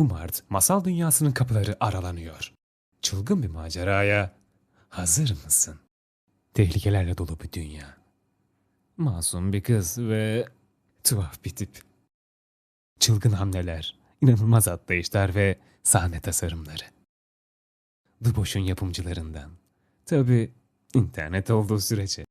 Bu Mart masal dünyasının kapıları aralanıyor. Çılgın bir maceraya hazır mısın? Tehlikelerle dolu bir dünya. Masum bir kız ve tuhaf bir tip. Çılgın hamleler, inanılmaz atlayışlar ve sahne tasarımları. The Bosch'un yapımcılarından. Tabi internet olduğu sürece.